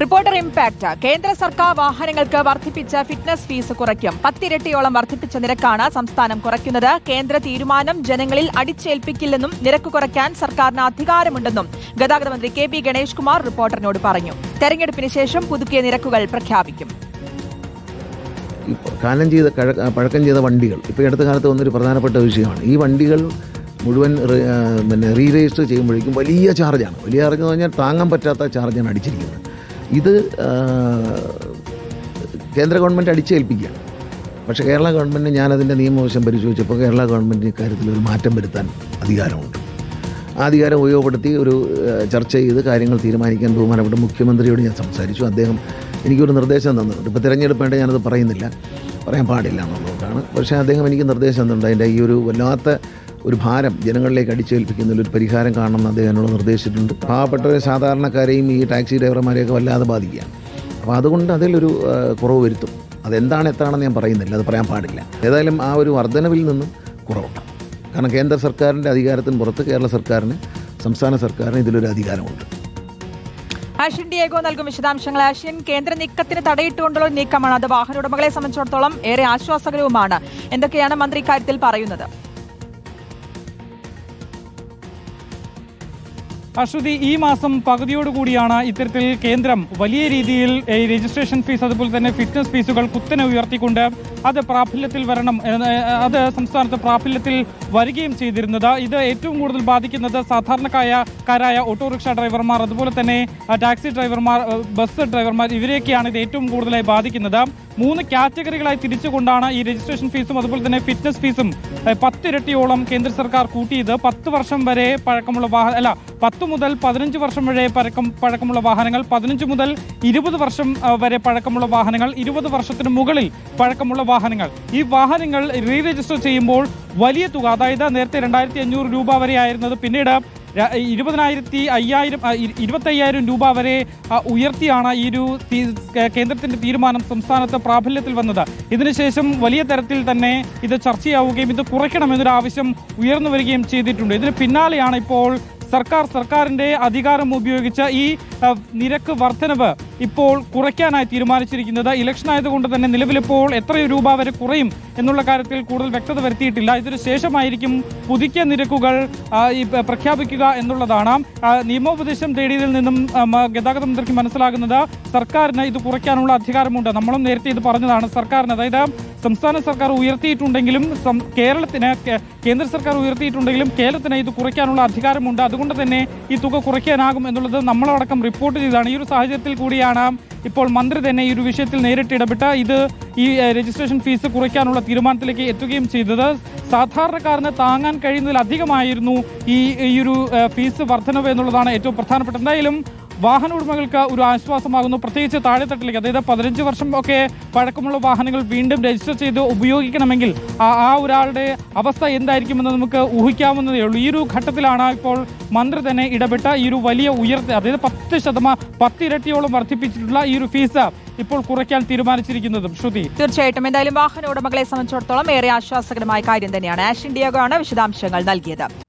Reporter impact. കേന്ദ്ര സർക്കാർ വാഹനങ്ങൾക്ക് വർദ്ധിപ്പിച്ച ഫിറ്റ്നസ് ഫീസ് കുറയ്ക്കും. പത്തിരട്ടിയോളം വർദ്ധിപ്പിച്ച നിരക്കാണ് സംസ്ഥാനം കുറയ്ക്കുന്നത്. കേന്ദ്ര തീരുമാനം ജനങ്ങളിൽ അടിച്ചേൽപ്പിക്കില്ലെന്നും നിരക്ക് കുറയ്ക്കാൻ സർക്കാരിന് അധികാരമുണ്ടെന്നും ഗതാഗത മന്ത്രി കെ പി ഗണേഷ് കുമാർ റിപ്പോർട്ടറിനോട് പറഞ്ഞു. തെരഞ്ഞെടുപ്പിന് ശേഷം പുതുക്കിയ നിരക്കുകൾ പ്രഖ്യാപിക്കും. കാലം ചെയ്ത പഴക്കം ചെയ്ത വണ്ടികൾ. ഇപ്പോൾ അടുത്ത കാലത്ത് വന്നൊരു പ്രധാനപ്പെട്ട വിഷയമാണ്. ഈ വണ്ടികൾ മുഴുവൻ പിന്നെ റീ രജിസ്റ്റർ ചെയ്യുമ്പോഴേക്കും വലിയ ചാർജാണ്. വലിയ ചാർജ് എന്ന് പറഞ്ഞാൽ താങ്ങാൻ പറ്റാത്ത ചാർജാണ് അടിച്ചിരിക്കുന്നത്. ഇത് കേന്ദ്ര ഗവൺമെന്റ് അടിച്ചേൽപ്പിക്കുക. പക്ഷേ കേരള ഗവൺമെന്റ് ഞാനതിന്റെ നിയമവശം പരിശോധിച്ചപ്പോൾ കേരള ഗവൺമെന്റ് ഇക്കാര്യത്തിൽ ഒരു മാറ്റം വരുത്താൻ അധികാരമുണ്ട്. ആ അധികാരം ഉപയോഗപ്പെടുത്തി ഒരു ചർച്ച ചെയ്ത് കാര്യങ്ങൾ തീരുമാനിക്കാൻ ബഹുമാനപ്പെട്ട മുഖ്യമന്ത്രിയോട് ഞാൻ സംസാരിച്ചു. അദ്ദേഹം എനിക്കൊരു നിർദ്ദേശം തന്നിട്ടുണ്ട്. ഇപ്പോൾ തിരഞ്ഞെടുപ്പേണ്ട ഞാനത് പറയുന്നില്ല. പറയാൻ പാടില്ല എന്നുള്ളതാണ്. പക്ഷേ അദ്ദേഹം എനിക്ക് നിർദ്ദേശം തന്നിട്ടുണ്ട്. അതിന്റെ ഈ ഒരു വല്ലാത്ത ഒരു ഭാരം ജനങ്ങളിലേക്ക് അടിച്ചേൽപ്പിക്കുന്നതിൽ ഒരു പരിഹാരം കാണണം അദ്ദേഹം എന്നോട് നിർദ്ദേശിച്ചിട്ടുണ്ട്. പാവപ്പെട്ടവരെ സാധാരണക്കാരെയും ഈ ടാക്സി ഡ്രൈവർമാരെയൊക്കെ വല്ലാതെ ബാധിക്കുകയാണ്. അപ്പോൾ അതുകൊണ്ട് അതിലൊരു കുറവ് വരുത്തും. അതെന്താണ് എത്താണെന്ന് ഞാൻ പറയുന്നില്ല. അത് പറയാൻ പാടില്ല. ഏതായാലും ആ ഒരു വർധനവിൽ നിന്നും കുറവുണ്ടാകും കാരണം കേന്ദ്ര സർക്കാരിന്റെ അധികാരത്തിന് പുറത്ത് കേരള സർക്കാരിന് സംസ്ഥാന സർക്കാരിന് ഇതിലൊരു അധികാരമുണ്ട്. ആഷ്യൻ ഡിയേഗോ നൽകും വിശദാംശങ്ങൾ. ആഷ്യൻ കേന്ദ്ര നീക്കത്തിന് തടയിട്ടുകൊണ്ടുള്ള നീക്കമാണ്. അത് വാഹന ഉടമകളെ സംബന്ധിച്ചിടത്തോളം ഏറെ ആശ്വാസകരവുമാണ്. എന്തൊക്കെയാണ് മന്ത്രി ഇക്കാര്യത്തിൽ പറയുന്നത്? അശ്വതി ഈ മാസം പകുതിയോടുകൂടിയാണ് ഇത്തരത്തിൽ കേന്ദ്രം വലിയ രീതിയിൽ രജിസ്ട്രേഷൻ ഫീസ് അതുപോലെ തന്നെ ഫിറ്റ്നസ് ഫീസുകൾ കുത്തനെ ഉയർത്തിക്കൊണ്ട് അത് പ്രാബല്യത്തിൽ വരണം അത് സംസ്ഥാനത്ത് പ്രാബല്യത്തിൽ വരികയും ചെയ്തിരുന്നത്. ഇത് ഏറ്റവും കൂടുതൽ ബാധിക്കുന്നത് സാധാരണക്കാരായ ഓട്ടോറിക്ഷ ഡ്രൈവർമാർ അതുപോലെ തന്നെ ടാക്സി ഡ്രൈവർമാർ ബസ് ഡ്രൈവർമാർ ഇവരെയൊക്കെയാണ് ഇത് ഏറ്റവും കൂടുതലായി ബാധിക്കുന്നത്. മൂന്ന് കാറ്റഗറികളായി തിരിച്ചുകൊണ്ടാണ് ഈ രജിസ്ട്രേഷൻ ഫീസും അതുപോലെ തന്നെ ഫിറ്റ്നസ് ഫീസും പത്തിരട്ടിയോളം കേന്ദ്ര സർക്കാർ കൂട്ടിയത്. പത്ത് വർഷം വരെ പഴക്കമുള്ള വാഹന അല്ല പത്ത് മുതൽ പതിനഞ്ച് വർഷം വരെ പഴക്കം പഴക്കമുള്ള വാഹനങ്ങൾ പതിനഞ്ച് മുതൽ ഇരുപത് വർഷം വരെ പഴക്കമുള്ള വാഹനങ്ങൾ ഇരുപത് വർഷത്തിന് മുകളിൽ പഴക്കമുള്ള വാഹനങ്ങൾ. ഈ വാഹനങ്ങൾ റീ രജിസ്റ്റർ ചെയ്യുമ്പോൾ വലിയ തുക അതായത് നേരത്തെ രണ്ടായിരത്തി അഞ്ഞൂറ് രൂപ വരെ ആയിരുന്നത് പിന്നീട് ഇരുപതിനായിരത്തി അയ്യായിരം ഇരുപത്തയ്യായിരം രൂപ വരെ ഉയർത്തിയാണ് ഈ ഒരു കേന്ദ്രത്തിന്റെ തീരുമാനം സംസ്ഥാനത്ത് പ്രാബല്യത്തിൽ വന്നത്. ഇതിനുശേഷം വലിയ തരത്തിൽ തന്നെ ഇത് ചർച്ചയാവുകയും ഇത് കുറയ്ക്കണമെന്നൊരു ആവശ്യം ഉയർന്നു വരികയും ചെയ്തിട്ടുണ്ട്. ഇതിന് പിന്നാലെയാണ് ഇപ്പോൾ സർക്കാർ സർക്കാരിന്റെ അധികാരം ഉപയോഗിച്ച ഈ നിരക്ക് വർധനവ് ഇപ്പോൾ കുറയ്ക്കാനായി തീരുമാനിച്ചിരിക്കുന്നത്. ഇലക്ഷൻ ആയതുകൊണ്ട് തന്നെ നിലവിലിപ്പോൾ എത്ര രൂപ വരെ കുറയും എന്നുള്ള കാര്യത്തിൽ കൂടുതൽ വ്യക്തത വരുത്തിയിട്ടില്ല. ഇതിനു ശേഷമായിരിക്കും പുതുക്കിയ നിരക്കുകൾ പ്രഖ്യാപിക്കുക എന്നുള്ളതാണ്. നിയമോപദേശം തേടിയതിൽ നിന്നും ഗതാഗത മന്ത്രിക്ക് മനസ്സിലാകുന്നത് സർക്കാരിന് ഇത് കുറയ്ക്കാനുള്ള അധികാരമുണ്ട്. നമ്മളും നേരത്തെ ഇത് പറഞ്ഞതാണ്. സർക്കാരിന് അതായത് സംസ്ഥാന സർക്കാർ ഉയർത്തിയിട്ടുണ്ടെങ്കിലും കേരളത്തിന് കേന്ദ്ര സർക്കാർ ഉയർത്തിയിട്ടുണ്ടെങ്കിലും കേരളത്തിന് ഇത് കുറയ്ക്കാനുള്ള അധികാരമുണ്ട്. അതുകൊണ്ട് തന്നെ ഈ തുക കുറയ്ക്കാനാകും എന്നുള്ളത് നമ്മളടക്കം റിപ്പോർട്ട് ചെയ്താണ് ഈ ഒരു സാഹചര്യത്തിൽ കൂടിയാണ് ഇപ്പോൾ മന്ത്രി തന്നെ ഈ ഒരു വിഷയത്തിൽ നേരിട്ട് ഇടപെട്ട് ഇത് ഈ രജിസ്ട്രേഷൻ ഫീസ് കുറയ്ക്കാനുള്ള തീരുമാനത്തിലേക്ക് എത്തുകയും ചെയ്തത്. സാധാരണക്കാരന് താങ്ങാൻ കഴിയുന്നതിലധികമായിരുന്നു ഈ ഈ ഒരു ഫീസ് വർധനവ് എന്നുള്ളതാണ് ഏറ്റവും പ്രധാനപ്പെട്ട എന്തായാലും വാഹന ഉടമകൾക്ക് ഒരു ആശ്വാസമാകുന്നു. പ്രത്യേകിച്ച് താഴെത്തട്ടിലേക്ക് അതായത് പതിനഞ്ച് വർഷം ഒക്കെ പഴക്കമുള്ള വാഹനങ്ങൾ വീണ്ടും രജിസ്റ്റർ ചെയ്ത് ഉപയോഗിക്കണമെങ്കിൽ ആ ഒരാളുടെ അവസ്ഥ എന്തായിരിക്കുമെന്ന് നമുക്ക് ഊഹിക്കാവുന്നതേ ഉള്ളൂ. ഈ ഒരു ഘട്ടത്തിലാണ് ഇപ്പോൾ മന്ത്രി തന്നെ ഇടപെട്ട ഈ ഒരു വലിയ ഉയർത്തി അതായത് പത്ത് ശതമാനം പത്തിരട്ടിയോളം വർദ്ധിപ്പിച്ചിട്ടുള്ള ഈ ഒരു ഫീസ് ഇപ്പോൾ കുറയ്ക്കാൻ തീരുമാനിച്ചിരിക്കുന്നതും. ശ്രുതി. തീർച്ചയായിട്ടും. എന്തായാലും വാഹന ഉടമകളെ സംബന്ധിച്ചിടത്തോളം ഏറെ ആശ്വാസകരമായ കാര്യം തന്നെയാണ് ആഷ് ആണ് വിശദാംശങ്ങൾ നൽകിയത്.